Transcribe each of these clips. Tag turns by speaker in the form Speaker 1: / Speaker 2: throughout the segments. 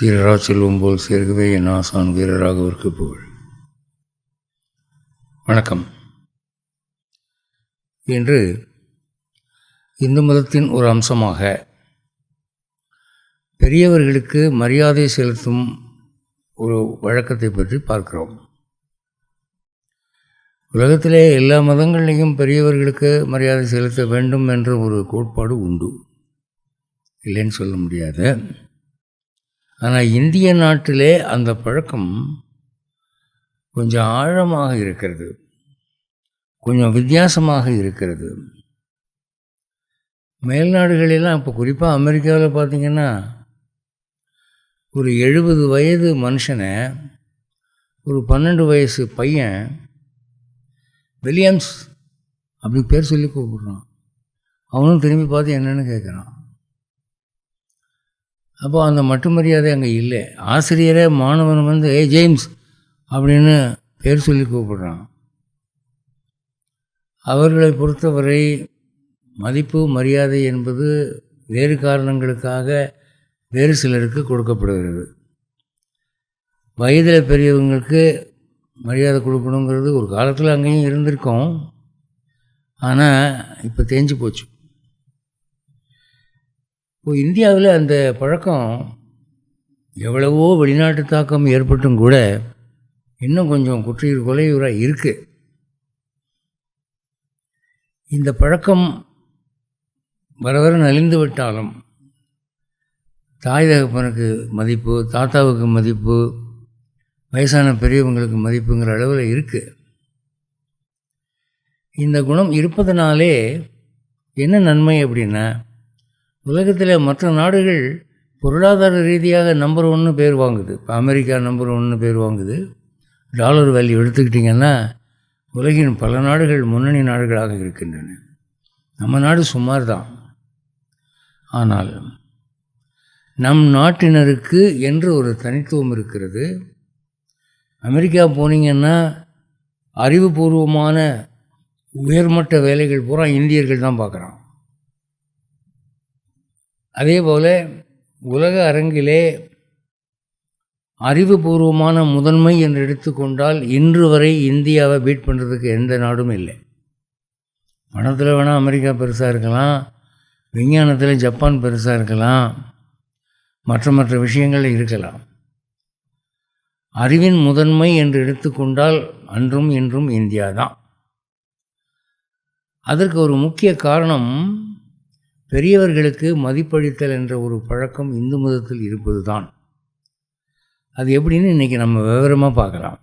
Speaker 1: சீரரா செல்வம் போல் சேர்க்கவே என் ஆசான் வீரராகவிற்கு புகழ். வணக்கம். இன்று இந்து மதத்தின் ஒரு அம்சமாக பெரியவர்களுக்கு மரியாதை செலுத்தும் ஒரு வழக்கத்தை பற்றி பார்க்கிறோம். உலகத்திலே எல்லா மதங்கள்லேயும் பெரியவர்களுக்கு மரியாதை செலுத்த வேண்டும் என்ற ஒரு கோட்பாடு உண்டு. இல்லைன்னு சொல்ல முடியாது. ஆனால் இந்திய நாட்டிலே அந்த பழக்கம் கொஞ்சம் ஆழமாக இருக்கிறது. கொஞ்சம் வித்தியாசமாக இருக்கிறது. மேல்நாடுகளெல்லாம் இப்போ குறிப்பாக அமெரிக்காவில் பார்த்திங்கன்னா ஒரு எழுபது வயது மனுஷனை ஒரு பன்னெண்டு வயசு பையன் வில்லியம்ஸ் அப்படின்னு பேர் சொல்லி கூப்பிட்றான். அவனும் திரும்பி பார்த்து என்னென்னு கேட்குறான் அப்போ அந்த மட்டு மரியாதை அங்கே இல்லை. ஆசிரியரே மாணவன் வந்து ஏ ஜேம்ஸ் அப்படின்னு பேர் சொல்லி கூப்பிடுறான். அவர்களை பொறுத்தவரை மதிப்பு மரியாதை என்பது வேறு காரணங்களுக்காக வேறு சிலருக்கு கொடுக்கப்படுகிறது. வயதில் பெரியவங்களுக்கு மரியாதை கொடுக்கணுங்கிறது ஒரு காலத்தில் அங்கேயும் இருந்திருக்கோம். ஆனால் இப்போ தேஞ்சு போச்சு. இப்போ இந்தியாவில் அந்த பழக்கம் எவ்வளவோ வெளிநாட்டு தாக்கம் ஏற்பட்டும் கூட இன்னும் கொஞ்சம் குற்றியல் கொலையூராக இருக்குது இந்த பழக்கம் வர வர நலிந்து விட்டாலும் தாய் தகப்பனுக்கு மதிப்பு தாத்தாவுக்கு மதிப்பு வயசான பெரியவங்களுக்கு மதிப்புங்கிற அளவில் இருக்குது இந்த குணம் இருப்பதனாலே என்ன நன்மை அப்படின்னா உலகத்தில் மற்ற நாடுகள் பொருளாதார ரீதியாக நம்பர் ஒன்று பேர் வாங்குது. இப்போ அமெரிக்கா நம்பர் ஒன்று பேர் வாங்குது. டாலர் வேல்யூ எடுத்துக்கிட்டிங்கன்னா உலகின் பல நாடுகள் முன்னணி நாடுகளாக இருக்கின்றன. நம்ம நாடு சுமார் தான் ஆனால் நம் நாட்டினருக்கு என்று ஒரு தனித்துவம் இருக்கிறது. அமெரிக்கா போனீங்கன்னா அறிவுபூர்வமான உயர்மட்ட வேலைகள் பூரா இந்தியர்கள் தான் பார்க்குறான் அதே போல் உலக அரங்கிலே அறிவுபூர்வமான முதன்மை என்று எடுத்துக்கொண்டால் இன்று வரை இந்தியாவை பீட் பண்ணுறதுக்கு எந்த நாடும் இல்லை. பணத்தில் வேணால் அமெரிக்கா பெருசாக இருக்கலாம் விஞ்ஞானத்தில் ஜப்பான் பெருசாக இருக்கலாம் மற்ற மற்ற விஷயங்கள் இருக்கலாம். அறிவின் முதன்மை என்று எடுத்துக்கொண்டால் அன்றும் இன்றும் இந்தியா தான் அதற்கு ஒரு முக்கிய காரணம் பெரியவர்களுக்கு மதிப்பளித்தல் என்ற ஒரு பழக்கம் இந்து மதத்தில் இருப்பது தான் அது எப்படின்னு இன்றைக்கி நம்ம விவரமாக பார்க்கலாம்.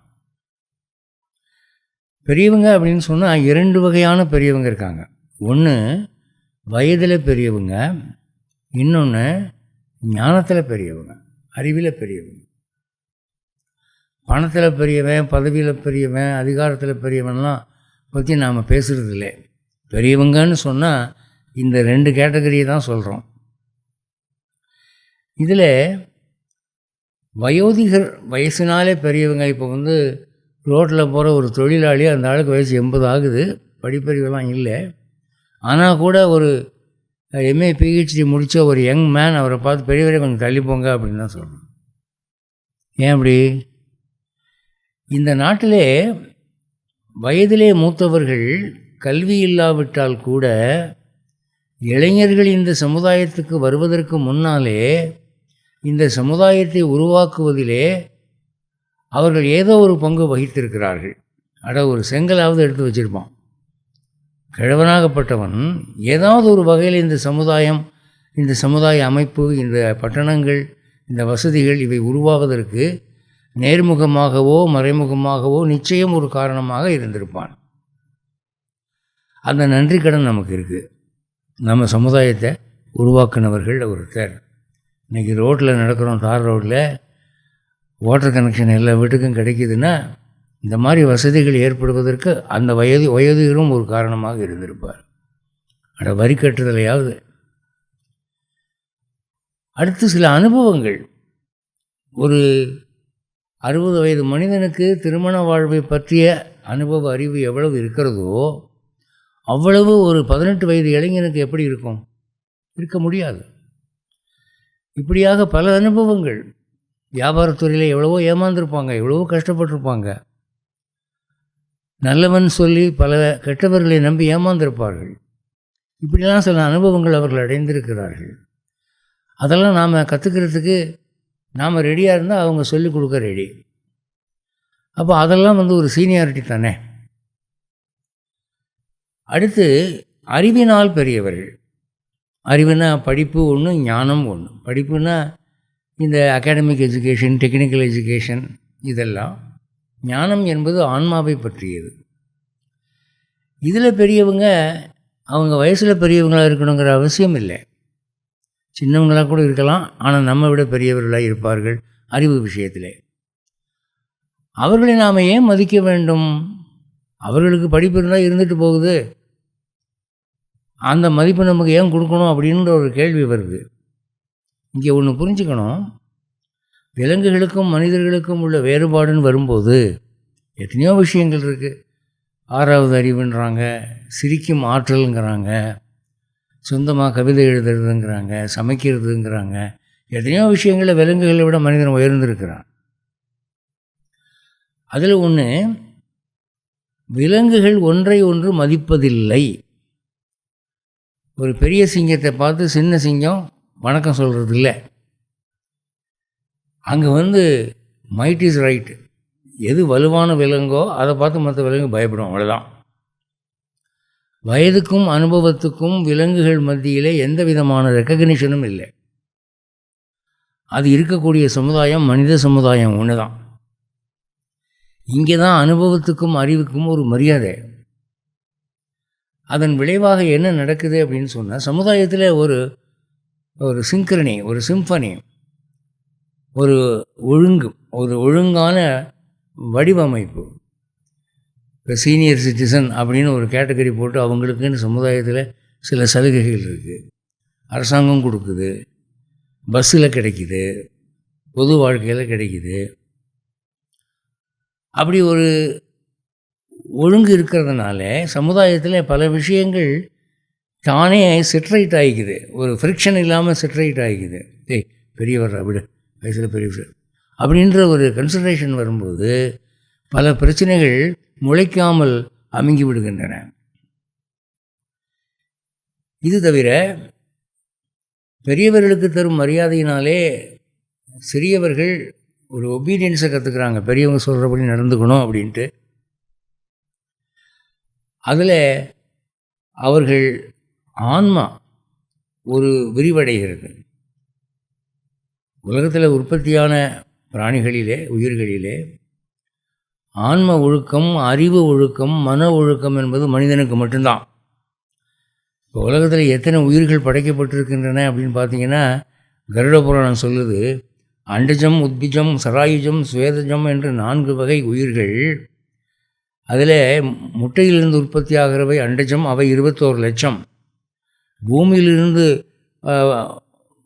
Speaker 1: பெரியவங்க அப்படின்னு சொன்னால் இரண்டு வகையான பெரியவங்க இருக்காங்க. ஒன்று வயதில் பெரியவங்க. இன்னொன்று ஞானத்தில் பெரியவங்க. அறிவில் பெரியவங்க. பணத்தில் பெரியவன் பதவியில் பெரியவன் அதிகாரத்தில் பெரியவன்லாம் பற்றி நாம் பேசுகிறதில்ல பெரியவங்கன்னு சொன்னால் இந்த ரெண்டு கேட்டகரியை தான் சொல்கிறோம் இதில் வயோதிகர் வயசுனாலே பெரியவங்க இப்போ வந்து ரோட்டில் போகிற ஒரு தொழிலாளி அந்த ஆளுக்கு வயசு எண்பது ஆகுது. படிப்பறிவெல்லாம் இல்லை. ஆனால் கூட ஒரு எம்ஏ பிஹெச்டி முடித்த ஒரு யங் மேன் அவரை பார்த்து பெரியவரை கொஞ்சம் தள்ளி போங்க அப்படின்னு தான் சொல்கிறோம் ஏன் அப்படி? இந்த நாட்டிலே வயதிலே மூத்தவர்கள் கல்வி இல்லாவிட்டால் கூட இளைஞர்கள் இந்த சமுதாயத்துக்கு வருவதற்கு முன்னாலே இந்த சமுதாயத்தை உருவாக்குவதிலே அவர்கள் ஏதோ ஒரு பங்கு வகித்திருக்கிறார்கள். அட ஒரு செங்கலாவது எடுத்து வச்சுருப்பான். கிழவனாகப்பட்டவன் ஏதாவது ஒரு வகையில் இந்த சமுதாயம் இந்த சமுதாய அமைப்பு இந்த பட்டணங்கள் இந்த வசதிகள் இவை உருவாவதற்கு நேர்முகமாகவோ மறைமுகமாகவோ நிச்சயம் ஒரு காரணமாக இருந்திருப்பான். அந்த நன்றி கடன் நமக்கு இருக்குது நம்ம சமுதாயத்தை உருவாக்குனவர்கள் ஒருத்தர். இன்றைக்கி ரோட்டில் நடக்கிறோம் தார் ரோட்டில் வாட்டர் கனெக்ஷன் எல்லா வீட்டுக்கும் கிடைக்கிதுன்னா இந்த மாதிரி வசதிகள் ஏற்படுவதற்கு அந்த வயது வயதிலும் ஒரு காரணமாக இருந்திருப்பார். அட வரி கட்டுதலையாவது. அடுத்து சில அனுபவங்கள். ஒரு அறுபது வயது மனிதனுக்கு திருமண வாழ்வை பற்றிய அனுபவ அறிவு எவ்வளவு இருக்கிறதோ அவ்வளவு ஒரு பதினெட்டு வயது இளைஞனுக்கு எப்படி இருக்கும்? இருக்க முடியாது. இப்படியாக பல அனுபவங்கள். வியாபாரத்துறையில் எவ்வளவோ ஏமாந்துருப்பாங்க எவ்வளவோ கஷ்டப்பட்டிருப்பாங்க. நல்லவன் சொல்லி பல கெட்டவர்களை நம்பி ஏமாந்திருப்பார்கள். இப்படிலாம் சில அனுபவங்கள் அவர்கள் அடைந்திருக்கிறார்கள். அதெல்லாம் நாம் கற்றுக்கிறதுக்கு நாம் ரெடியாக இருந்தால் அவங்க சொல்லிக் கொடுக்க ரெடி அப்போ அதெல்லாம் வந்து ஒரு சீனியாரிட்டி தானே? அடுத்து அறிவினால் பெரியவர்கள். அறிவுனா படிப்பு ஒன்று ஞானம் ஒன்று படிப்புனா இந்த அகாடமிக் எஜுகேஷன் டெக்னிக்கல் எஜுகேஷன் இதெல்லாம். ஞானம் என்பது ஆன்மாவை பற்றியது. இதில் பெரியவங்க அவங்க வயசில் பெரியவங்களாக இருக்கணுங்கிற அவசியம் இல்லை. சின்னவங்களாக கூட இருக்கலாம் ஆனால் நம்ம விட பெரியவர்களாக இருப்பார்கள் அறிவு விஷயத்தில். அவர்களை நாம் ஏன் மதிக்க வேண்டும்? அவர்களுக்கு படிப்பு இருந்தால் இருந்துட்டு போகுது. அந்த மதிப்பு நமக்கு ஏன் கொடுக்கணும் அப்படின்ற ஒரு கேள்வி வருது. இங்கே ஒன்று புரிஞ்சுக்கணும். விலங்குகளுக்கும் மனிதர்களுக்கும் உள்ள வேறுபாடுன்னு வரும்போது எத்தனையோ விஷயங்கள் இருக்குது ஆறாவது அறிவுன்றாங்க சிரிக்கும் ஆற்றலுங்கிறாங்க சொந்தமாக கவிதை எழுதுறதுங்கிறாங்க சமைக்கிறதுங்கிறாங்க எத்தனையோ விஷயங்களில் விலங்குகளை விட மனிதன் உயர்ந்திருக்கிறான். அதில் ஒன்று விலங்குகள் ஒன்றை ஒன்று மதிப்பதில்லை. ஒரு பெரிய சிங்கத்தை பார்த்து சின்ன சிங்கம் வணக்கம் சொல்கிறது இல்லை அங்கே வந்து மைட் இஸ் ரைட் எது வலுவான விலங்கோ அதை பார்த்து மற்ற விலங்கு பயப்படும் அவ்வளோதான் வயதுக்கும் அனுபவத்துக்கும் விலங்குகள் மத்தியிலே எந்த விதமான ரெக்கக்னிஷனும் இல்லை. அது இருக்கக்கூடிய சமுதாயம் மனித சமுதாயம் ஒன்று தான் இங்கே தான் அனுபவத்துக்கும் அறிவுக்கும் ஒரு மரியாதை. அதன் விளைவாக என்ன நடக்குது அப்படின்னு சொன்னால் சமுதாயத்தில் ஒரு ஒரு சிங்கரணி ஒரு சிம்பனி ஒரு ஒழுங்கு ஒரு ஒழுங்கான வடிவமைப்பு. இப்போ சீனியர் சிட்டிசன் அப்படின்னு ஒரு கேட்டகரி போட்டு அவங்களுக்குன்னு சமுதாயத்தில் சில சலுகைகள் இருக்குது அரசாங்கம் கொடுக்குது பஸ்ஸில் கிடைக்குது பொது வாழ்க்கையில் கிடைக்குது. அப்படி ஒரு ஒழுங்கு இருக்கிறதுனால சமுதாயத்தில் பல விஷயங்கள் தானே சிட்ரைட் ஆகிக்குது. ஒரு ஃப்ரிக்ஷன் இல்லாமல் சிட்ரைட் ஆகிக்குது. ஏய் பெரியவர் அப்படி வயசில் பெரிய விஷயம். அப்படின்ற ஒரு கன்சிடரேஷன் வரும்போது பல பிரச்சனைகள் முளைக்காமல் அமுங்கி விடுகின்றன. இது தவிர பெரியவர்களுக்கு தரும் மரியாதையினாலே சிறியவர்கள் ஒரு ஒபீடியன்ஸை கற்றுக்குறாங்க பெரியவங்க சொல்கிறபடி நடந்துக்கணும் அப்படின்ட்டு. அதில் அவர்கள் ஆன்மா ஒரு விரிவடைகிறது. உலகத்தில் உற்பத்தியான பிராணிகளிலே உயிர்களிலே ஆன்ம ஒழுக்கம் அறிவு ஒழுக்கம் மன ஒழுக்கம் என்பது மனிதனுக்கு மட்டும்தான். இப்போ உலகத்தில் எத்தனை உயிர்கள் படைக்கப்பட்டிருக்கின்றன அப்படின்னு பார்த்தீங்கன்னா கருட புராணம் சொல்லுது. அண்டஜம் உத்பிஜம் சராயுஜம் சுவேதஜம் என்று நான்கு வகை உயிர்கள். அதில் முட்டையிலிருந்து உற்பத்தி ஆகிறவை அண்டஜம் அவை இருபத்தோரு லட்சம். பூமியிலிருந்து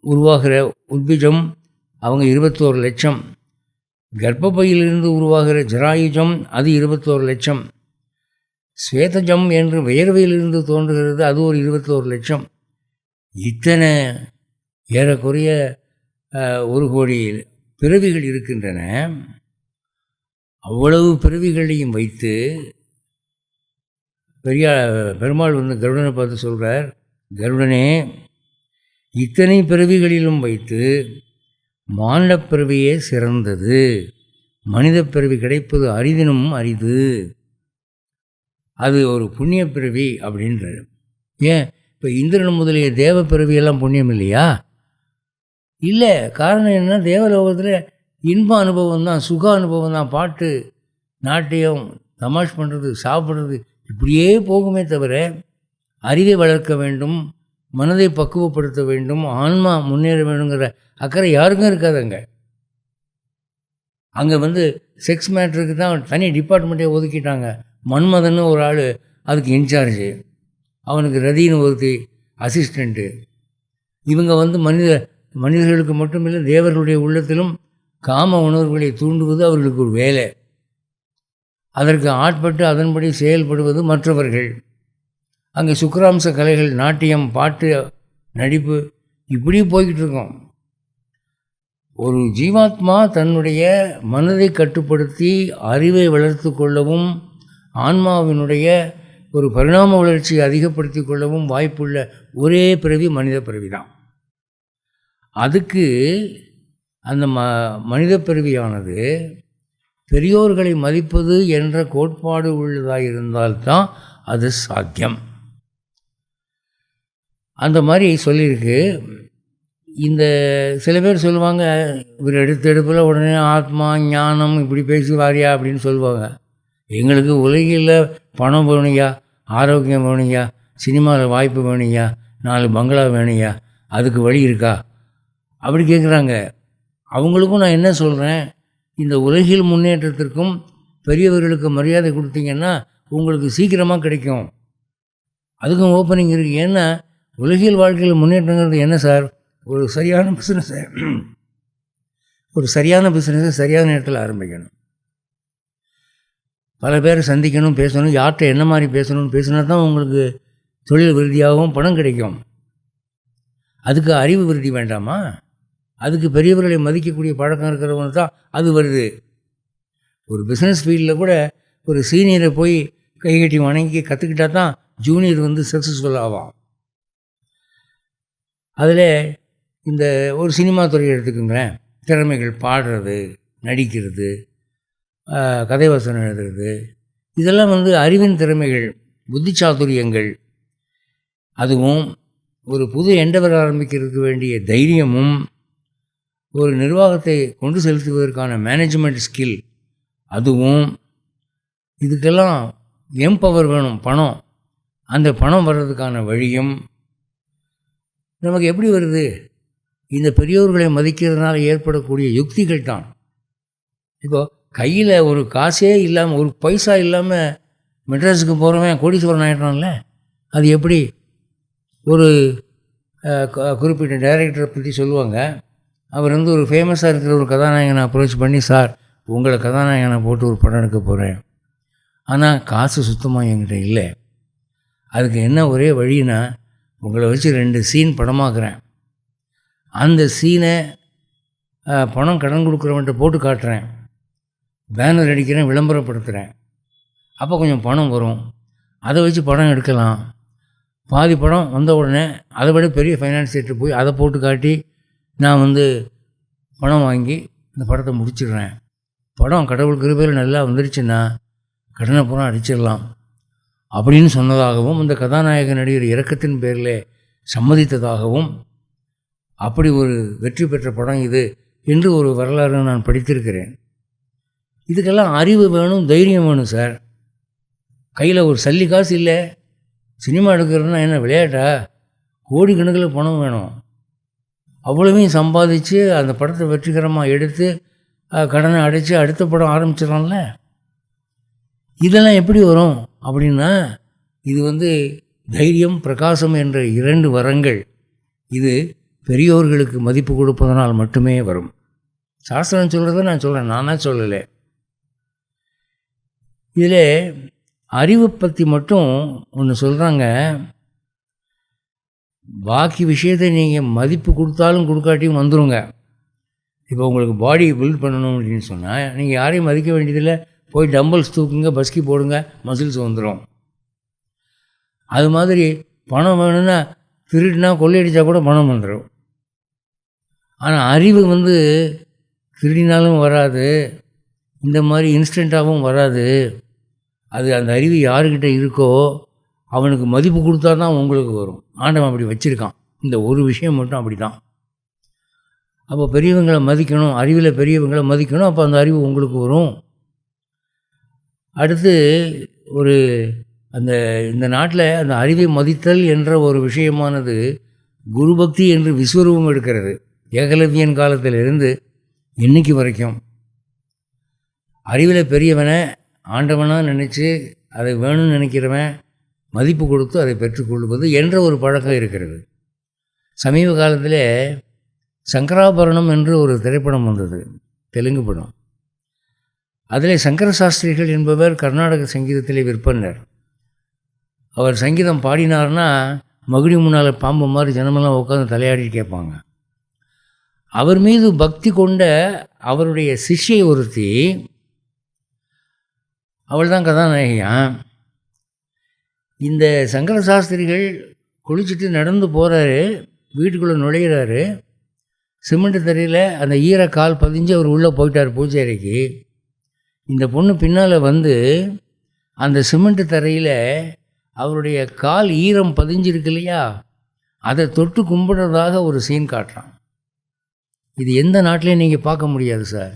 Speaker 1: உருவாகிற உத்பிஜம் அவங்க இருபத்தோரு லட்சம். கர்ப்பப்பையிலிருந்து உருவாகிற ஜராயுஜம் அது இருபத்தோரு லட்சம். ஸ்வேதஜம் என்று வேர்வையிலிருந்து தோன்றுகிறது அது ஒரு இருபத்தோரு லட்சம். இத்தனை ஏறக்குறைய ஒரு கோடி பிறவிகள் இருக்கின்றன. அவ்வளவு பிறவிகளையும் வைத்து பெரியா பெருமாள் வந்து கருடனை பார்த்து சொல்கிறார் கருடனே இத்தனை பிறவிகளிலும் வைத்து மாநில பிறவியே சிறந்தது. மனித பிறவி கிடைப்பது அரிதினும் அரிது. அது ஒரு புண்ணிய பிறவி அப்படின்றார். ஏன்? இப்போ இந்திரன் முதலிய தேவ பிறவியெல்லாம் புண்ணியம் இல்லையா? இல்லை காரணம் என்ன தேவலோகத்தில் இன்ப அனுபவம் தான் சுக அனுபவம் தான் பாட்டு நாட்டியம் தமாஷ் பண்ணுறது சாப்பிட்றது இப்படியே போகுமே தவிர அறிவை வளர்க்க வேண்டும் மனதை பக்குவப்படுத்த வேண்டும் ஆன்மா முன்னேற வேண்டுங்கிற அக்கறை யாருக்கும் இருக்காது அங்கே அங்கே வந்து செக்ஸ் மேட்ருக்கு தான் தனி டிபார்ட்மெண்ட்டே ஒதுக்கிட்டாங்க. மன்மதன்னு ஒரு ஆள் அதுக்கு இன்சார்ஜு அவனுக்கு ரதின்னு ஒருத்தி அசிஸ்டண்ட்டு இவங்க வந்து மனித மனிதர்களுக்கு மட்டுமில்லை தேவர்களுடைய உள்ளத்திலும் காம உணர்வுகளை தூண்டுவது அவர்களுக்கு ஒரு வேலை. அதற்கு ஆட்பட்டு அதன்படி செயல்படுவது மற்றவர்கள். அங்கே சுக்கராம்ச கலைகள் நாட்டியம் பாட்டு நடிப்பு இப்படி போய்கிட்டு இருக்கோம். ஒரு ஜீவாத்மா தன்னுடைய மனதை கட்டுப்படுத்தி அறிவை வளர்த்து கொள்ளவும் ஆன்மாவினுடைய ஒரு பரிணாம வளர்ச்சியை அதிகப்படுத்தி கொள்ளவும் வாய்ப்புள்ள ஒரே பிறவி மனித பிறவி தான் அதுக்கு அந்த ம மனித பிறவியானது பெரியோர்களை மதிப்பது என்ற கோட்பாடு உள்ளதாக இருந்தால்தான் அது சாத்தியம். அந்த மாதிரி சொல்லியிருக்கு. இந்த சில பேர் சொல்லுவாங்க இவர் எடுத்தெடுப்பில் உடனே ஆத்மா ஞானம் இப்படி பேசி வாரியா அப்படின்னு சொல்லுவாங்க. எங்களுக்கு உலகில் பணம் வேணுங்கயா ஆரோக்கியம் வேணுங்கயா சினிமாவில் வாய்ப்பு வேணுங்கயா நாலு பங்களா வேணுங்கயா அதுக்கு வழி இருக்கா? அப்படி கேட்குறாங்க அவங்களுக்கும் நான் என்ன சொல்கிறேன் இந்த உலகில் முன்னேற்றத்திற்கும் பெரியவர்களுக்கு மரியாதை கொடுத்தீங்கன்னா உங்களுக்கு சீக்கிரமாக கிடைக்கும். அதுக்கும் ஓப்பனிங் இருக்குது ஏன்னா உலகியல் வாழ்க்கையில் முன்னேற்றங்கிறது என்ன சார்? ஒரு சரியான பிஸ்னஸை ஒரு சரியான பிஸ்னஸை சரியான நேரத்தில் ஆரம்பிக்கணும். பல பேரை சந்திக்கணும் பேசணும் யார்கிட்ட என்ன மாதிரி பேசணும்னு பேசினா தான் உங்களுக்கு தொழில் விருதியாகவும் பணம் கிடைக்கும். அதுக்கு அறிவு விருதி வேண்டாமா? அதுக்கு பெரியவர்களை மதிக்கக்கூடிய பழக்கம் இருக்கிறவங்க தான் அது வருது. ஒரு பிஸ்னஸ் ஃபீல்டில் கூட ஒரு சீனியரை போய் கைகட்டி வணங்கி கற்றுக்கிட்டா தான் ஜூனியர் வந்து சக்ஸஸ்ஃபுல் ஆவான். அதில் இந்த ஒரு சினிமா துறையை எடுத்துக்கோங்களேன். திறமைகள் பாடுறது நடிக்கிறது கதை வசனம் எழுதுறது. இதெல்லாம் வந்து அறிவின் திறமைகள் புத்திச்சாதுரியங்கள் அதுவும் ஒரு புது எண்டவர் ஆரம்பிக்கிறதுக்கு வேண்டிய தைரியமும் ஒரு நிர்வாகத்தை கொண்டு செலுத்துவதற்கான மேனேஜ்மெண்ட் ஸ்கில் அதுவும் இதுக்கெல்லாம் எம்பவர் வேணும் பணம். அந்த பணம் வர்றதுக்கான வழியும். நமக்கு எப்படி வருது? இந்த பெரியோர்களை மதிக்கிறதுனால ஏற்படக்கூடிய யுக்திகள் தான். இப்போது கையில் ஒரு காசே இல்லாமல் ஒரு பைசா இல்லாமல் மெட்ராஸுக்கு போகிறவன் கோடீஸ்வரன் ஆகிட்டான்ல அது எப்படி? ஒரு குறிப்பிட்ட டைரக்டரை பற்றி சொல்லுவாங்க. அவர் வந்து ஒரு ஃபேமஸாக இருக்கிற ஒரு கதாநாயகனை அப்ரோச் பண்ணி சார் உங்களை கதாநாயகனை போட்டு ஒரு படம் எடுக்க போகிறேன் ஆனால் காசு சுத்தமாக என்கிட்ட இல்லை. அதுக்கு என்ன ஒரே வழின்னா உங்களை வச்சு ரெண்டு சீன் படமாக்குறேன். அந்த சீனை பணம் கடன் கொடுக்குறவன்ட்ட போட்டு காட்டுறேன். பேனர் அடிக்கிறேன் விளம்பரப்படுத்துகிறேன் அப்போ கொஞ்சம் பணம் வரும். அதை வச்சு படம் எடுக்கலாம். பாதி படம் வந்த உடனே அதை விட பெரிய ஃபைனான்ஸ் தேட்டர் போய் அதை போட்டு காட்டி நான் வந்து பணம் வாங்கி இந்த படத்தை முடிச்சிடுறேன். படம் கடவுள் கிருபையில் நல்லா வந்துருச்சுன்னா கடனை பணம் அடிச்சிடலாம். அப்படின்னு சொன்னதாகவும் இந்த கதாநாயக நடிகர் இறக்கத்தின் பேரில் சம்மதித்ததாகவும் அப்படி ஒரு வெற்றி பெற்ற படம் இது என்று ஒரு வரலாறு நான் படித்திருக்கிறேன். இதுக்கெல்லாம் அறிவு வேணும் தைரியம் வேணும் சார். கையில் ஒரு சல்லி காசு இல்லை. சினிமா எடுக்கிறதுனா என்ன விளையாட்டா? கோடிக்கணக்கில் பணம் வேணும். அவ்வளவையும் சம்பாதிச்சு அந்த படத்தை வெற்றிகரமாக எடுத்து கடனை அடைச்சி அடுத்த படம் ஆரம்பிச்சிடலாம்ல? இதெல்லாம் எப்படி வரும் அப்படின்னா இது வந்து தைரியம் பிரகாசம் என்ற இரண்டு வரங்கள். இது பெரியோர்களுக்கு மதிப்பு கொடுப்பதனால் மட்டுமே வரும். சாஸ்திரம் சொல்கிறத நான் சொல்கிறேன் நானாக சொல்லலை. இதில் அறிவை பற்றி மட்டும் ஒன்று சொல்கிறாங்க பாக்கி விஷயத்தை நீங்கள் மதிப்பு கொடுத்தாலும் கொடுக்காட்டியும் வந்துடுங்க இப்போ உங்களுக்கு பாடி பில்ட் பண்ணணும் அப்படின்னு சொன்னால் நீங்கள் யாரையும் மதிக்க வேண்டியதில்லை. போய் டம்பிள்ஸ் தூக்குங்க பஸ்கி போடுங்க மசில்ஸ் வந்துடும் அது மாதிரி பணம் வேணும்னா திருடினா கொள்ளையடித்தா கூட பணம் வந்துடும் ஆனால் அறிவு வந்து திருடினாலும் வராது. இந்த மாதிரி இன்ஸ்டண்ட்டாகவும் வராது. அது அந்த அறிவு யாருக்கிட்ட இருக்கோ அவனுக்கு மதிப்பு கொடுத்தா தான் உங்களுக்கு வரும். ஆண்டவன் அப்படி வச்சுருக்கான். இந்த ஒரு விஷயம் மட்டும் அப்படி தான் அப்போ பெரியவங்களை மதிக்கணும் அறிவில் பெரியவங்களை மதிக்கணும் அப்போ அந்த அறிவு உங்களுக்கு வரும். அடுத்து ஒரு அந்த இந்த நாட்டில் அந்த அறிவை மதித்தல் என்ற ஒரு விஷயமானது குரு பக்தி என்று விஸ்வரூபம் எடுக்கிறது. ஏகலவியன் காலத்திலிருந்து இன்னைக்கு வரைக்கும். அறிவில் பெரியவனை ஆண்டவனாக நினச்சி அதை வேணும்னு நினைக்கிறவன் மதிப்பு கொடுத்து அதை பெற்றுக்கொள்வது என்ற ஒரு பழக்கம் இருக்கிறது. சமீப காலத்தில் சங்கராபரணம் என்று ஒரு திரைப்படம் வந்தது தெலுங்கு படம். அதில் சங்கர சாஸ்திரிகள் என்பவர் கர்நாடக சங்கீதத்திலே விற்பனர். அவர் சங்கீதம் பாடினார்னா மகுடி முன்னால் பாம்பு மாதிரி ஜனமெல்லாம் உட்காந்து தலையாடி கேட்பாங்க. அவர் மீது பக்தி கொண்ட அவருடைய சிஷ்யை ஒருத்தி அவள் தான் கதாநாயகியான் இந்த சங்கர சாஸ்திரிகள் குளிச்சுட்டு நடந்து போகிறாரு வீட்டுக்குள்ளே நுழையிறாரு. சிமெண்ட் தரையில் அந்த ஈர கால் பதிஞ்சு அவர் உள்ளே போயிட்டார் பூச்சேரிக்கு இந்த பொண்ணு பின்னால் வந்து அந்த சிமெண்ட் தரையில் அவருடைய கால் ஈரம் பதிஞ்சிருக்கு இல்லையா? அதை தொட்டு கும்பிடுறதாக ஒரு சீன் காட்டுறான். இது எந்த நாட்டிலையும் நீங்கள் பார்க்க முடியாது சார்.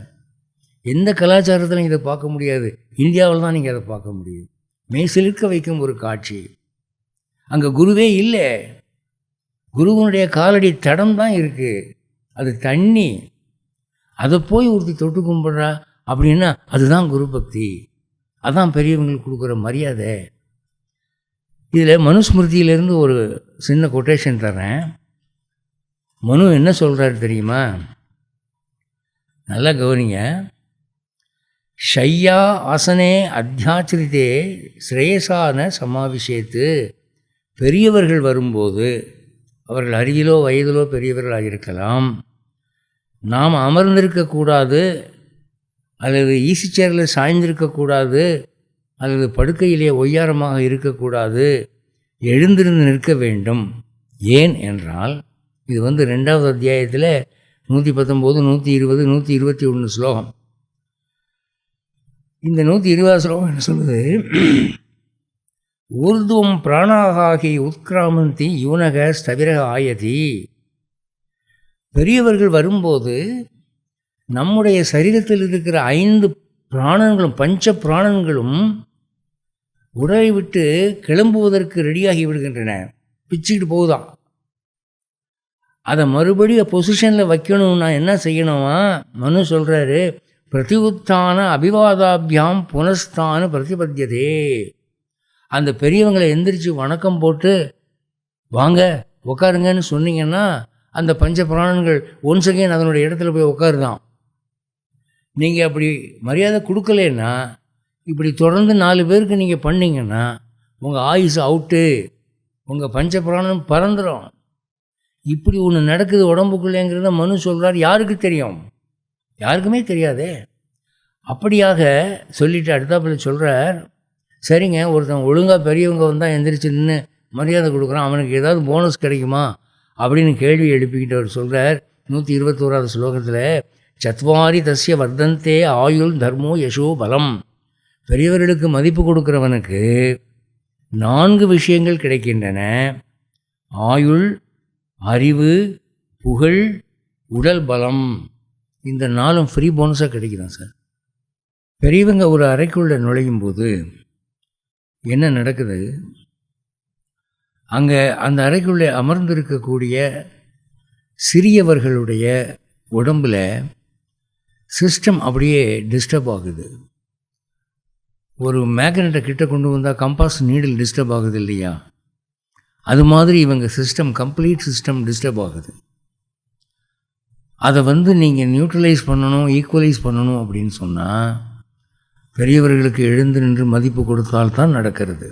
Speaker 1: எந்த கலாச்சாரத்திலையும் இதை பார்க்க முடியாது. இந்தியாவில் தான் நீங்கள் அதை பார்க்க முடியும். மெய்சிலிருக்க வைக்கும் ஒரு காட்சி. அங்கே குருவே இல்லை. குருவனுடைய காலடி தடம் தான் இருக்குது அது தண்ணி. அதை போய் ஒருத்தி தொட்டு கும்பிட்றா அப்படின்னா அதுதான் குரு பக்தி. அதான் பெரியவங்களுக்கு கொடுக்குற மரியாதை. இதில் மனுஸ்மிருதியிலேருந்து ஒரு சின்ன கொட்டேஷன் தரேன் மனு என்ன சொல்கிறாரு தெரியுமா? நல்லா கவனிங்க. ஷையா ஆசனே அத்தியாச்சரித்தே ஸ்ரேயசான சமாவிஷேத்து. பெரியவர்கள் வரும்போது அவர்கள் அறிவிலோ வயதிலோ பெரியவர்களாக இருக்கலாம் நாம் அமர்ந்திருக்கக்கூடாது அல்லது ஈசி சேரில் சாய்ந்திருக்கக்கூடாது அல்லது படுக்கையிலே ஒய்யாரமாக இருக்கக்கூடாது எழுந்திருந்து நிற்க வேண்டும். ஏன் என்றால் இது வந்து ரெண்டாவது அத்தியாயத்தில் நூற்றி பத்தொம்போது நூற்றி இருபது நூற்றி இருபத்தி ஒன்று ஸ்லோகம். இந்த நூற்றி இருபது ஸ்லோகம் என்ன சொல்லுது? ஊர்துவம் பிராணாகி உத்கிராமந்தி யூனக ஸ்தவிரக ஆயதி. பெரியவர்கள் வரும்போது நம்முடைய சரீரத்தில் இருக்கிற ஐந்து பிராணங்களும் பஞ்ச பிராணங்களும் உடலை விட்டு கிளம்புவதற்கு ரெடியாகி விடுகின்றன. பிச்சுக்கிட்டு போகுதான் அதை மறுபடியும் பொசிஷனில் வைக்கணும்னா என்ன செய்யணுமா? மனு சொல்கிறாரு பிரதிவுத்தான அபிவாதாபியாம் புனஸ்தான பிரதிபத்தியதே. அந்த பெரியவங்களை எந்திரிச்சு வணக்கம் போட்டு வாங்க உட்காருங்கன்னு சொன்னீங்கன்னா அந்த பஞ்ச புராணங்கள் ஒன்ஸ் அகேன் அதனுடைய இடத்துல போய் உட்காருதான் நீங்கள் அப்படி மரியாதை கொடுக்கலன்னா இப்படி தொடர்ந்து நாலு பேருக்கு நீங்கள் பண்ணீங்கன்னா உங்கள் ஆயுஸ் அவுட்டு உங்கள் பஞ்ச புராணம் பறந்துடும் இப்படி ஒன்று நடக்குது உடம்புக்குள்ளேங்கிறத மனு சொல்கிறார் யாருக்கு தெரியும்? யாருக்குமே தெரியாதே. அப்படியாக சொல்லிட்டு அடுத்தாப்பில் சொல்கிறார் சரிங்க ஒருத்தன் ஒழுங்காக பெரியவங்க வந்தால் எந்திரிச்சு நின்று மரியாதை கொடுக்குறான் அவனுக்கு ஏதாவது போனஸ் கிடைக்குமா? அப்படின்னு கேள்வி எழுப்பிக்கிட்டு அவர் சொல்கிறார் நூற்றி இருபத்தோராவது ஸ்லோகத்தில் சத்வாரி தஸ்ய வர்த்தந்தே ஆயுள் தர்மோ யசோ பலம். பெரியவர்களுக்கு மதிப்பு கொடுக்குறவனுக்கு நான்கு விஷயங்கள் கிடைக்கின்றன. ஆயுள் அறிவு புகழ் உடல் பலம். இந்த நாளும் ஃப்ரீ போனஸாக கிடைக்குதான் சார் பெரியவங்க ஒரு அறைக்குள்ளே நுழையும் போது என்ன நடக்குது? அங்கே அந்த அறைக்குள்ளே அமர்ந்திருக்கக்கூடிய சிறியவர்களுடைய உடம்பில் சிஸ்டம் அப்படியே டிஸ்டர்ப் ஆகுது. ஒரு மேக்னெட்டை கிட்ட கொண்டு வந்தால் கம்பாஸ் நீடில் டிஸ்டர்ப் ஆகுது இல்லையா? அது மாதிரி இவங்க சிஸ்டம் கம்ப்ளீட் சிஸ்டம் டிஸ்டர்ப் ஆகுது. அதை வந்து நீங்கள் நியூட்ரலைஸ் பண்ணணும் ஈக்குவலைஸ் பண்ணணும் அப்படின்னு சொன்னால் பெரியவர்களுக்கு எழுந்து நின்று மதிப்பு கொடுத்தால்தான் நடக்கிறது.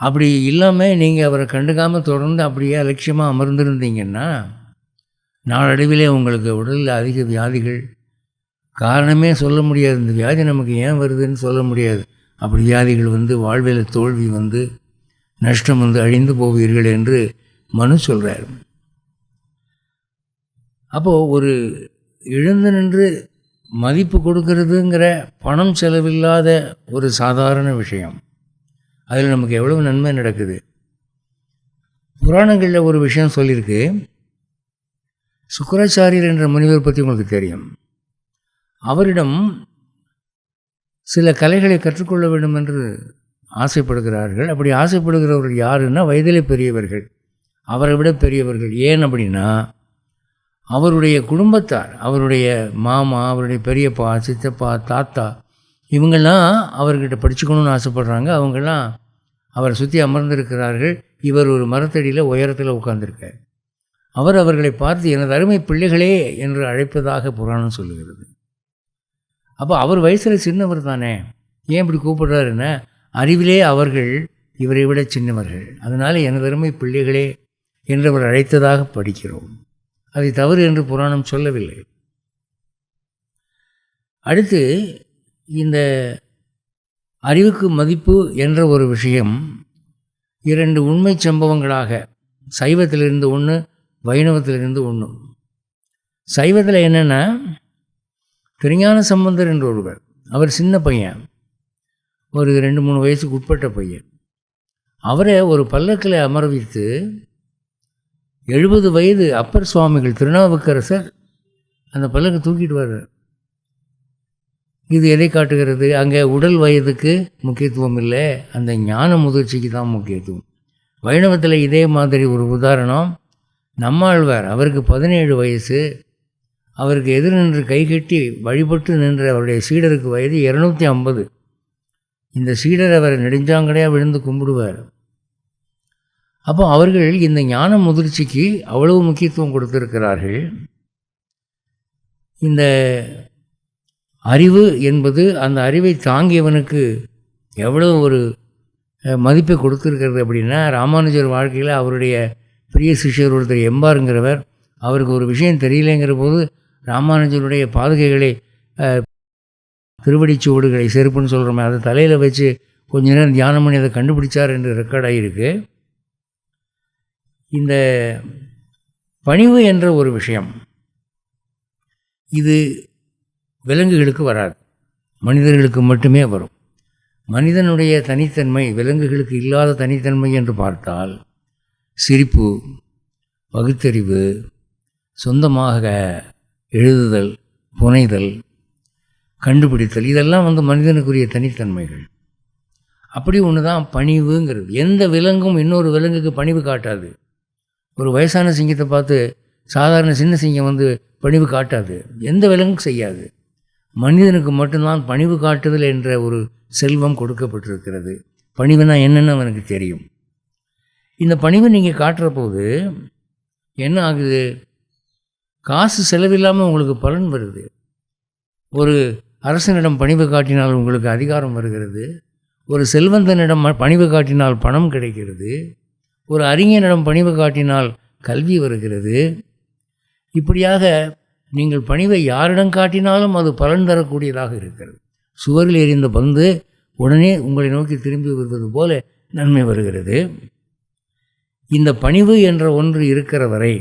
Speaker 1: அப்படி இல்லாமல் நீங்கள் அவரை கண்டுக்காமல் தொடர்ந்து அப்படியே அலட்சியமாக அமர்ந்திருந்தீங்கன்னா நாளடைவிலே உங்களுக்கு உடலில் அதிக வியாதிகள். காரணமே சொல்ல முடியாது. இந்த வியாதி நமக்கு ஏன் வருதுன்னு சொல்ல முடியாது. அப்படி வியாதிகள் வந்து வாழ்வில் தோல்வி வந்து நஷ்டம் வந்து அழிந்து போவீர்கள் என்று மனு சொல்கிறார் அப்போது ஒரு எழுந்து நின்று மதிப்பு கொடுக்கறதுங்கிற பணம் செலவில்லாத ஒரு சாதாரண விஷயம். அதில் நமக்கு எவ்வளவு நன்மை நடக்குது? புராணங்களில் ஒரு விஷயம் சொல்லியிருக்கு. சுக்கராச்சாரியர் என்ற முனிவர் பற்றி உங்களுக்கு தெரியும். அவரிடம் சில கலைகளை கற்றுக்கொள்ள வேண்டும் என்று ஆசைப்படுகிறார்கள். அப்படி ஆசைப்படுகிறவர்கள் யாருன்னா வயதிலே பெரியவர்கள். அவரை விட பெரியவர்கள். ஏன் அப்படின்னா அவருடைய குடும்பத்தார் அவருடைய மாமா அவருடைய பெரியப்பா சித்தப்பா தாத்தா இவங்கெல்லாம் அவர்கிட்ட படிச்சுக்கணும்னு ஆசைப்படுறாங்க. அவங்கெல்லாம் அவரை சுற்றி அமர்ந்திருக்கிறார்கள். இவர் ஒரு மரத்தடியில் உயரத்தில் உட்காந்துருக்கார் அவர் அவர்களை பார்த்து எனது அருமை பிள்ளைகளே என்று அழைப்பதாக புராணம் சொல்லுகிறது. அப்போ அவர் வயசில் சின்னவர் தானே. ஏன் இப்படி கூப்பிடுறாருன்னா அறிவிலே அவர்கள் இவரை விட சின்னவர்கள். அதனால் எனது அருமை பிள்ளைகளே என்று அவர் அழைத்ததாக படிக்கிறோம். அதை தவறு என்று புராணம் சொல்லவில்லை. அடுத்து இந்த அறிவுக்கு மதிப்பு என்ற ஒரு விஷயம் இரண்டு உண்மை சம்பவங்களாக சைவத்திலிருந்து ஒன்று வைணவத்திலிருந்து ஒன்று சைவத்தில் என்னென்னா திருஞான சம்பந்தர் என்று ஒருவர் அவர் சின்ன பையன் ஒரு ரெண்டு மூணு வயசுக்கு உட்பட்ட பையன். அவரை ஒரு பல்லக்கில் அமர்வித்து எழுபது வயது அப்பர் சுவாமிகள் திருநாவுக்கரசர் அந்த பல்லக்கு தூக்கிட்டு வர்றார். இது எதை காட்டுகிறது? அங்கே உடல் வயதுக்கு முக்கியத்துவம் இல்லை. அந்த ஞான முதிர்ச்சிக்கு தான் முக்கியத்துவம். வைணவத்தில் இதே மாதிரி ஒரு உதாரணம். நம்மாழ்வார் அவருக்கு பதினேழு வயசு. அவருக்கு எதிர் நின்று கை கட்டி வழிபட்டு நின்ற அவருடைய சீடருக்கு வயது இரநூத்தி ஐம்பது. இந்த சீடர் அவரை நெடுஞ்சாங்கடையாக விழுந்து கும்பிடுவார். அப்போ அவர்கள் இந்த ஞான முதிர்ச்சிக்கு அவ்வளவு முக்கியத்துவம் கொடுத்திருக்கிறார்கள். இந்த அறிவு என்பது அந்த அறிவை தாங்கியவனுக்கு எவ்வளோ ஒரு மதிப்பை கொடுத்துருக்கிறது அப்படின்னா ராமானுஜர் வாழ்க்கையில் அவருடைய பிரிய சிஷ்யர் ஒருத்தர் எம்பாருங்கிறவர் அவருக்கு ஒரு விஷயம் தெரியலைங்கிற போது ராமானுஜருடைய பாதுகைகளை அஹ், சுவடுகளை செருப்புன்னு சொல்கிறோமே அதை தலையில் வச்சு கொஞ்ச நேரம் தியானம் பண்ணி அதை கண்டுபிடிச்சார் என்று ரெக்கார்ட் ஆகியிருக்கு இந்த பணிவு என்ற ஒரு விஷயம் இது விலங்குகளுக்கு வராது. மனிதர்களுக்கு மட்டுமே வரும். மனிதனுடைய தனித்தன்மை விலங்குகளுக்கு இல்லாத தனித்தன்மை என்று பார்த்தால் சிரிப்பு பகுத்தறிவு சொந்தமாக எழுதுதல் புனைதல் கண்டுபிடித்தல் இதெல்லாம் வந்து மனிதனுக்குரிய தனித்தன்மைகள். அப்படி ஒன்று தான் பணிவுங்கிறது. எந்த விலங்கும் இன்னொரு விலங்குக்கு பணிவு காட்டாது. ஒரு வயசான சிங்கத்தை பார்த்து சாதாரண சின்ன சிங்கம் வந்து பணிவு காட்டாது. எந்த விலங்கும் செய்யாது. மனிதனுக்கு மட்டும்தான் பணிவு காட்டுதல் என்ற ஒரு செல்வம் கொடுக்கப்பட்டிருக்கிறது. பணிவுனா என்னென்னு அவனுக்கு தெரியும். இந்த பணிவை நீங்கள் காட்டுற போது என்ன ஆகுது? காசு செலவில்லாமல் உங்களுக்கு பலன் வருது. ஒரு அரசனிடம் பணிவு காட்டினால் உங்களுக்கு அதிகாரம் வருகிறது. ஒரு செல்வந்தனிடம் பணிவு காட்டினால் பணம் கிடைக்கிறது. ஒரு அறிஞனிடம் பணிவு காட்டினால் கல்வி வருகிறது. இப்படியாக நீங்கள் பணிவை யாரிடம் காட்டினாலும் அது பலன் தரக்கூடியதாக இருக்கிறது. சுவரில் எறிந்த பந்து உடனே உங்களை நோக்கி திரும்பி வருவது போல நன்மை வருகிறது. இந்த பணிவு என்ற ஒன்று இருக்கிற வரை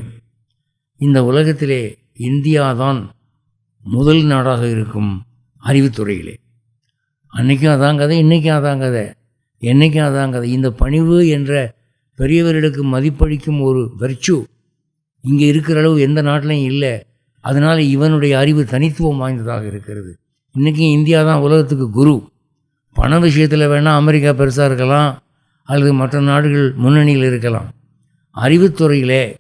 Speaker 1: இந்த உலகத்திலே இந்தியாதான் முதல் நாடாக இருக்கும் அறிவுத்துறையிலே அன்னைக்கும் அதான் கதை இன்றைக்கும் அதான் கதை என்றைக்கும் அதான் கதை இந்த பணிவு என்ற பெரியவர்களுக்கு மதிப்பளிக்கும் ஒரு வெர்ச்சு இங்கே இருக்கிற அளவு எந்த நாட்டிலையும் இல்லை. அதனால் இவனுடைய அறிவு தனித்துவம் வாய்ந்ததாக இருக்கிறது. இன்றைக்கி இந்தியா தான் உலகத்துக்கு குரு. பண விஷயத்தில் வேணால் அமெரிக்கா பெருசாக இருக்கலாம் அல்லது மற்ற நாடுகள் முன்னணியில் இருக்கலாம். அறிவுத்துறையிலே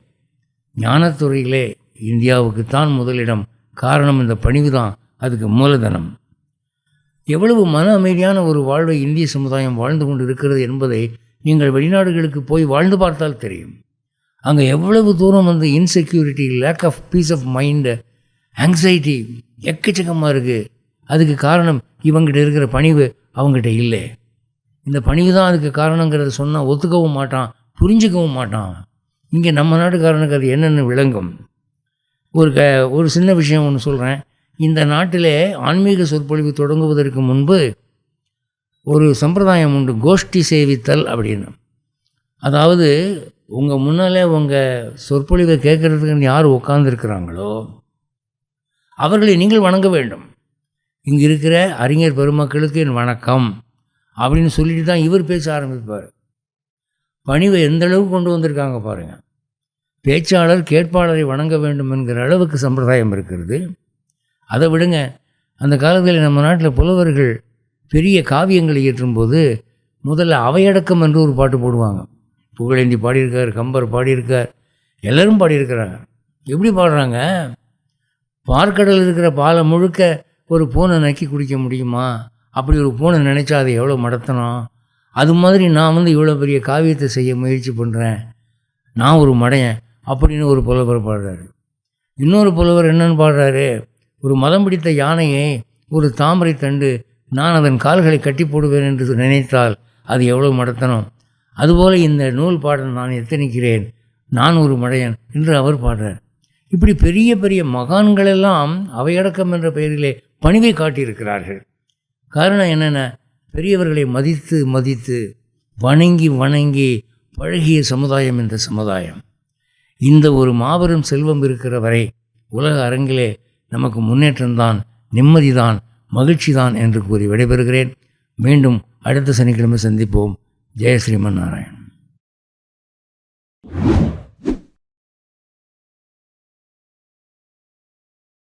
Speaker 1: ஞானத்துறையிலே இந்தியாவுக்கு தான் முதலிடம். காரணம் இந்த பணிவு தான். அதுக்கு மூலதனம். எவ்வளவு மன அமைதியான ஒரு வாழ்வை இந்திய சமுதாயம் வாழ்ந்து கொண்டு இருக்கிறது என்பதை நீங்கள் வெளிநாடுகளுக்கு போய் வாழ்ந்து பார்த்தால் தெரியும். அங்கே எவ்வளவு தூரம் வந்து insecurity lack of peace of mind anxiety எக்கச்சக்கமாக இருக்குது அதுக்கு காரணம் இவங்ககிட்ட இருக்கிற பணிவு அவங்ககிட்ட இல்லை. இந்த பணிவு தான் அதுக்கு காரணங்கிறத சொன்னால் ஒத்துக்கவும் மாட்டான் புரிஞ்சுக்கவும் மாட்டான். இங்கே நம்ம நாட்டுக்காரனுக்கு அது என்னென்னு விளங்கும். ஒரு க ஒரு சின்ன விஷயம் ஒன்று சொல்கிறேன் இந்த நாட்டிலே ஆன்மீக சொற்பொழிவு தொடங்குவதற்கு முன்பு ஒரு சம்பிரதாயம் உண்டு. கோஷ்டி சேவித்தல் அப்படின்னு. அதாவது உங்கள் முன்னாலே உங்கள் சொற்பொழிவை கேட்குறதுக்கு யார் உட்கார்ந்துருக்கிறாங்களோ அவர்களை நீங்கள் வணங்க வேண்டும். இங்கே இருக்கிற அறிஞர் பெருமக்களுக்கு என் வணக்கம் அப்படின்னு சொல்லிட்டு தான் இவர் பேச ஆரம்பிப்பார். பணிவை எந்த அளவுக்கு கொண்டு வந்திருக்காங்க பாருங்கள் பேச்சாளர் கேட்பாளரை வணங்க வேண்டும் என்கிற அளவுக்கு சம்பிரதாயம் இருக்கிறது. அதை விடுங்க. அந்த காலத்தில் நம்ம நாட்டில் புலவர்கள் பெரிய காவியங்களை இயற்றும்போது முதல்ல அவையடக்கம் என்று ஒரு பாட்டு போடுவாங்க. புகழேந்தி பாடியிருக்கார் கம்பர் பாடியிருக்கார் எல்லோரும் பாடியிருக்கிறாங்க. எப்படி பாடுறாங்க? பார்க்கடல் இருக்கிற பாலை முழுக்க ஒரு பூனை நக்கி குடிக்க முடியுமா? அப்படி ஒரு பூனை நினச்சா அதை எவ்வளோ மடத்தணும்? அது மாதிரி நான் வந்து இவ்வளோ பெரிய காவியத்தை செய்ய முயற்சி பண்ணுறேன் நான் ஒரு மடையன் அப்படின்னு ஒரு புலவர் பாடுறாரு. இன்னொரு புலவர் என்னன்னு பாடுறாரு? ஒரு மதம் பிடித்த யானையை ஒரு தாமரை தண்டு நான் அதன் கால்களை கட்டி போடுவேன் என்று நினைத்தால் அது எவ்வளவு மடத்தனம். அதுபோல் இந்த நூல் பாடல் நான் எத்தனிக்கிறேன்? நான் ஒரு மடையன் என்று அவர் பாடுறார். இப்படி பெரிய பெரிய மகான்களெல்லாம் அவையடக்கம் என்ற பெயரிலே பணிவை காட்டியிருக்கிறார்கள். காரணம் என்னென்ன? பெரியவர்களை மதித்து மதித்து வணங்கி வணங்கி பழகிய சமுதாயம் இந்த சமுதாயம். இந்த ஒரு மாபெரும் செல்வம் இருக்கிற வரை உலக அரங்கிலே நமக்கு முன்னேற்றம்தான் நிம்மதிதான் மகிழ்ச்சிதான் என்று கூறி விடைபெறுகிறேன். மீண்டும் அடுத்த சனிக்கிழமை சந்திப்போம். ஜெய ஸ்ரீமன் நாராயண்